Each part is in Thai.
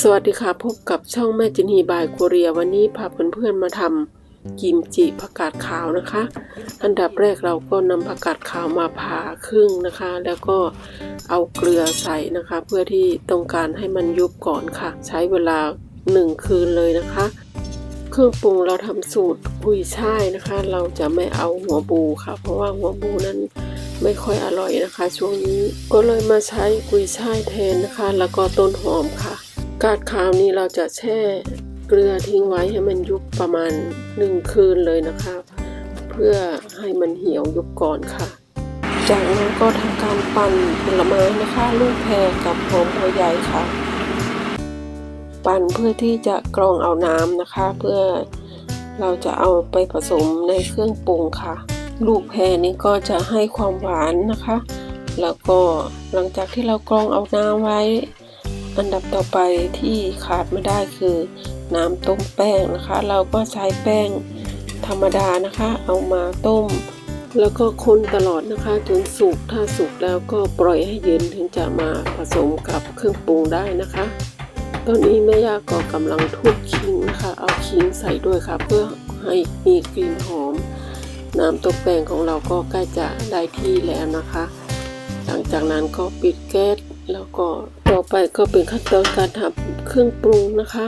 สวัสดีค่ะ พบกับช่องแม่จินฮีบายโคเรียวันนี้พาเพื่อนๆมาทำกิมจิผักกาดขาวนะคะ อันดับแรกเราก็นำผักกาดขาวมาผ่าครึ่งนะคะ แล้วก็เอาเกลือใส่นะคะ เพื่อที่ต้องการให้มันยุบก่อนค่ะ ใช้เวลาหนึ่งคืนเลยนะคะ เครื่องปรุงเราทำสูตรกุยช่ายนะคะ เราจะไม่เอาหัวบูค่ะ เพราะว่าหัวบูนั้นไม่ค่อยอร่อยนะคะ ช่วงนี้ก็เลยมาใช้กุยช่ายแทนนะคะ แล้วก็ต้นหอมค่ะ กาดขาวนี้เราจะแช่เกลือทิ้งไว้ให้มันยุบประมาณหนึ่งคืนเลยนะคะ เพื่อให้มันเหี่ยวยุบก่อนค่ะ จากนั้นก็ทำการปั่นผลไม้นะคะ ลูกแพรกับหอมหัวใหญ่ค่ะ ปั่นเพื่อที่จะกรองเอาน้ำนะคะ เพื่อเราจะเอาไปผสมในเครื่องปรุงค่ะ ลูกแพรนี้ก็จะให้ความหวานนะคะ แล้วก็หลังจากที่เรากรองเอาน้ำไว้ อันดับต่อไปที่ขาดไม่ได้คือน้ำต้มแป้งนะคะ เราก็ใช้แป้งธรรมดานะคะ เอามาต้ม แล้วก็คนตลอดนะคะจนสุกถ้าสุกแล้วก็ปล่อยให้เย็นถึงจะมาผสมกับเครื่องปรุงได้นะคะ ตอนนี้แม่ย่าก็กำลังทุบขิงนะคะเอาขิงใส่ด้วยค่ะ เพื่อให้มีกลิ่นหอม น้ำต้มแป้งของเราก็ใกล้จะได้ที่แล้วนะคะ หลังจากนั้นก็ปิดแก๊ส แล้วก็ต่อไปก็เป็นขั้นตอนการทำเครื่องปรุงนะคะ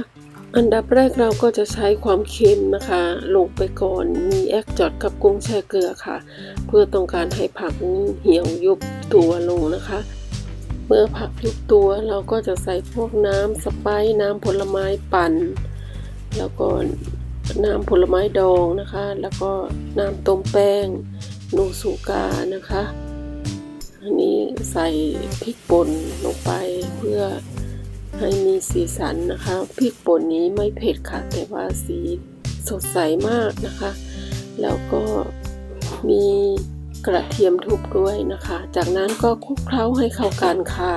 อันดับแรกเราก็จะใช้ความเค็มนะคะ ลงไปก่อนมีแอกจอดกับกุ้งแช่เกลือค่ะ เพื่อต้องการให้ผักเหี่ยวยุบตัวลงนะคะ เมื่อผักยุบตัวเราก็จะใส่พวกน้ำสไปซ์น้ำผลไม้ปั่น แล้วก็น้ำผลไม้ดองนะคะ แล้วก็น้ำต้มแป้ง นูสุกานะคะ อันนี้ใส่พริกป่นลงไปเพื่อให้มีสีสันนะคะพริกป่นนี้ไม่เผ็ดค่ะ แต่ว่าสีสดใสมากนะคะ แล้วก็มีกระเทียมทุบด้วยนะคะ จากนั้นก็คลุกเคล้าให้เข้ากันค่ะ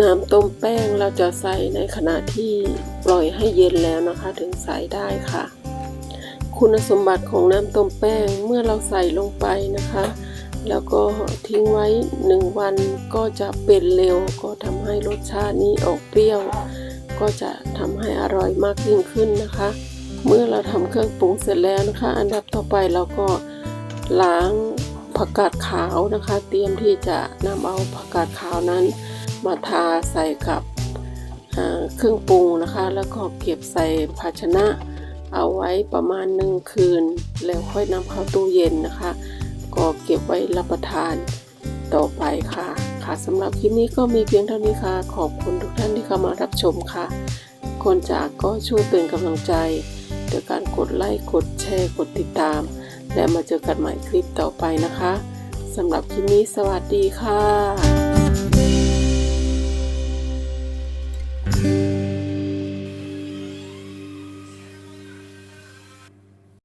น้ำต้มแป้งเราจะใส่ในขณะที่ปล่อยให้เย็นแล้วนะคะ ถึงใส่ได้ค่ะ คุณสมบัติของน้ำต้มแป้งเมื่อเราใส่ลงไปนะคะ แล้วก็ทิ้งไว้หนึ่งวันก็จะเป็นเร็ว ก็ทำให้รสชาตินี้ออกเปรี้ยว ก็จะทำให้อร่อยมากยิ่งขึ้นนะคะ เมื่อเราทำเครื่องปรุงเสร็จแล้วนะคะ อันดับต่อไปเราก็ล้างผักกาดขาวนะคะ เตรียมที่จะนำเอาผักกาดขาวนั้น มาทาใส่กับเครื่องปรุงนะคะ แล้วก็เก็บใส่ภาชนะเอาไว้ประมาณหนึ่งคืน แล้วค่อยนำเข้าตู้เย็นนะคะ ก็เก็บไว้รับประทานต่อไปค่ะ ค่ะสำหรับคลิปนี้ก็มีเพียงเท่านี้ค่ะ ขอบคุณทุกท่านที่เข้ามารับชมค่ะ คนจากก็ช่วยเป็นกำลังใจโดยการกดไลค์กดแชร์กดติดตาม และมาเจอกันใหม่คลิปต่อไปนะคะสำหรับคลิปนี้สวัสดีค่ะ